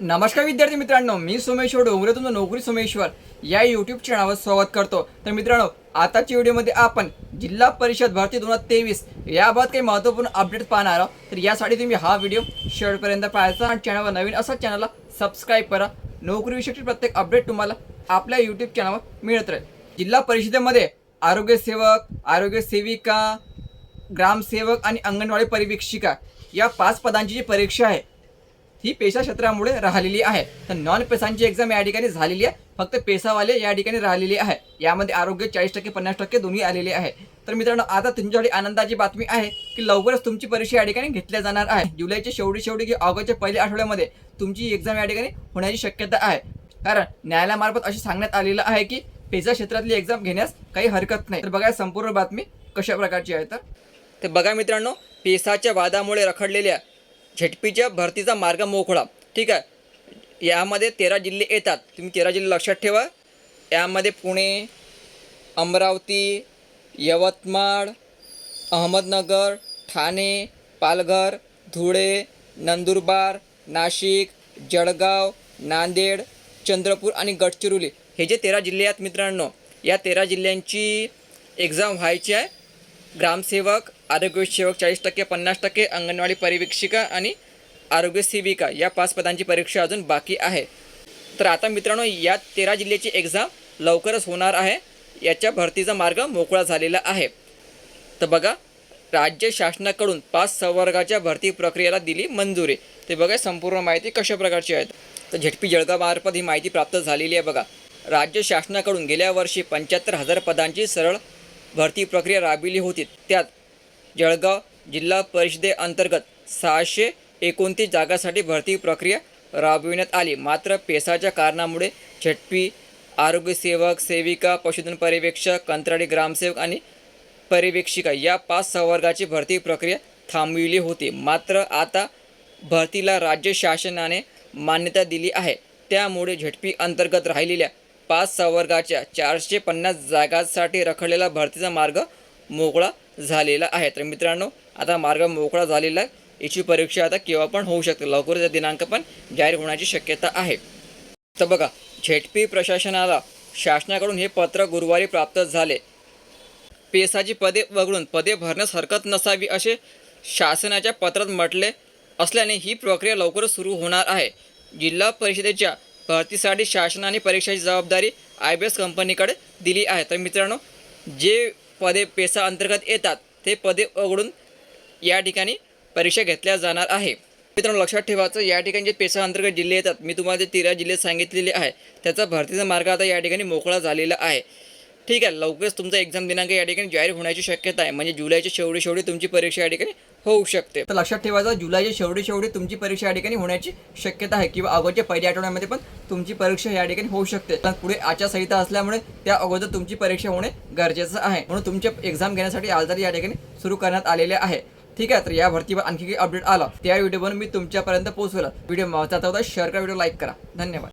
नमस्कार विद्यार्थी मित्रांनो मी सोमेश्वर डोंगरे तुमचं नोकरी सोमेश्वर या यूट्यूब चॅनलवर स्वागत करतो. तर मित्रांनो आताच्या व्हिडिओमध्ये आपण जिल्हा परिषद भरती दोन हजार तेवीस याबाबत काही महत्त्वपूर्ण अपडेट पाहणार आहोत. तर यासाठी तुम्ही हा व्हिडिओ शेवटपर्यंत पाहायचा आणि चॅनलवर नवीन असा चॅनलला सबस्क्राईब करा. नोकरीविषयी प्रत्येक अपडेट तुम्हाला आपल्या यूट्यूब चॅनलवर मिळत राहील. जिल्हा परिषदेमध्ये आरोग्य सेवक आरोग्य सेविका ग्रामसेवक आणि अंगणवाडी परिवीक्षिका या पाच पदांची जी परीक्षा आहे ही पेशा क्षेत्रामुळे राहिलेली आहे. तर नॉन पेसांची एक्झाम या ठिकाणी झालेली आहे. फक्त पेसावाले या ठिकाणी राहिलेली आहे. यामध्ये आरोग्य चाळीस टक्के पन्नास टक्के दोन्ही आलेले आहे. तर मित्रांनो आता तुमच्यासाठी आनंदाची बातमी आहे की लवकरच तुमची परीक्षा या ठिकाणी घेतल्या जाणार आहे. जुलैच्या शेवटी शेवटी की ऑगस्टच्या पहिल्या आठवड्यामध्ये तुमची एक्झाम या ठिकाणी होण्याची शक्यता आहे. कारण न्यायालयामार्फत असे सांगण्यात आलेलं आहे की पेसा क्षेत्रातली एक्झाम घेण्यास काही हरकत नाही. तर बघा संपूर्ण बातमी कशा प्रकारची आहे तर. बघा मित्रांनो पेसाच्या वादामुळे रखडलेल्या झेटपीच्या भरतीचा मार्ग मोकळा. ठीक आहे? यामध्ये तेरा जिल्हे येतात. तुम्ही तेरा जिल्हे लक्षात ठेवा. यामध्ये पुणे अमरावती यवतमाळ अहमदनगर ठाणे पालघर धुळे नंदुरबार नाशिक जळगाव नांदेड चंद्रपूर आणि गडचिरोली. हे जे तेरा जिल्हे आहेत मित्रांनो या तेरा जिल्ह्यांची एक्झाम व्हायची आहे. ग्रामसेवक आरोग्य सेवक चाळीस टक्के पन्नास टक्के अंगणवाडी परिवीक्षिका आणि आरोग्य सेविका या पाच पदांची परीक्षा अजून बाकी आहे. तर आता मित्रांनो या तेरा जिल्ह्याची एक्झाम लवकरच होणार आहे. याच्या भरतीचा मार्ग मोकळा झालेला आहे. तर बघा राज्य शासनाकडून पाच संवर्गाच्या भरती प्रक्रियेला दिली मंजुरी. ते बघा संपूर्ण माहिती कशा प्रकारची आहे. तर झेडपी जळगावमार्फत ही माहिती प्राप्त झालेली आहे बघा. राज्य शासनाकडून गेल्या वर्षी पंच्याहत्तर हजार पदांची सरळ भरती प्रक्रिया राबविली होती. त्यात जळगाव जिल्हा परिषदेअंतर्गत सहाशे एकोणतीस जागासाठी भरती प्रक्रिया राबविण्यात आली. मात्र पेसाच्या कारणामुळे झटपी आरोग्यसेवक सेविका पशुधन पर्यवेक्षक कंत्राटी ग्रामसेवक आणि पर्यवेक्षिका या पाच संवर्गाची भरती प्रक्रिया थांबविली होती. मात्र आता भरतीला राज्य शासनाने मान्यता दिली आहे. त्यामुळे झटपी अंतर्गत राहिलेल्या पाच संवर्गाच्या चारशे पन्नास जागांसाठी रखडलेला भरतीचा मार्ग मोकळा झालेला आहे. तर मित्रांनो आता मार्ग मोकळा झालेला आहे. याची परीक्षा आता केव्हा पण होऊ शकते. लवकरच दिनांक पण जाहीर होण्याची शक्यता आहे. तर बघा झेडपी प्रशासनाला शासनाकडून हे पत्र गुरुवारी प्राप्त झाले. पेसाची पदे वगळून पदे भरण्यास हरकत नसावी असे शासनाच्या पत्रात म्हटले असल्याने ही प्रक्रिया लवकरच सुरू होणार आहे. जिल्हा परिषदेच्या भरतीसाठी शासनाने परीक्षेची जबाबदारी आय बी एस कंपनीकडे दिली आहे. तर मित्रांनो जे पदे पेसा अंतर्गत येतात. ते पदे वगळून या ठिकाणी परीक्षा घेतल्या जाणार आहे. मित्रांनो लक्षात ठेवायचं या ठिकाणी जे पेसा अंतर्गत जिल्हे येतात मी तुम्हाला जे तेरा जिल्हे सांगितलेले आहे त्याचा भरतीचा मार्ग आता या ठिकाणी मोकळा झालेला आहे. ठीक आहे लवकरच तुमचा एक्झाम दिनांक या ठिकाणी जाहीर होण्याची शक्यता आहे. म्हणजे जुलैच्या शेवटी शेवटी तुमची परीक्षा या ठिकाणी होऊ शकते. तर लक्षात ठेवायचं जुलैच्या शेवटी शेवटी तुमची परीक्षा या ठिकाणी होण्याची शक्यता आहे किंवा अगोदरच्या पहिल्या आठवड्यामध्ये पण तुमची परीक्षा या ठिकाणी होऊ शकते. पण पुढे आचारसंहिता असल्यामुळे त्या अगोदर तुमची परीक्षा होणे गरजेचं आहे. म्हणून तुमचे एक्झाम घेण्यासाठी आजदारी या ठिकाणी सुरू करण्यात आलेले आहे. ठीक आहे तर या भरतीवर आणखी काही अपडेट आला. त्या व्हिडिओवर मी तुमच्यापर्यंत पोहोचवला. व्हिडिओ महत्त्वाचा होता शेअर करा व्हिडिओ लाईक करा. धन्यवाद.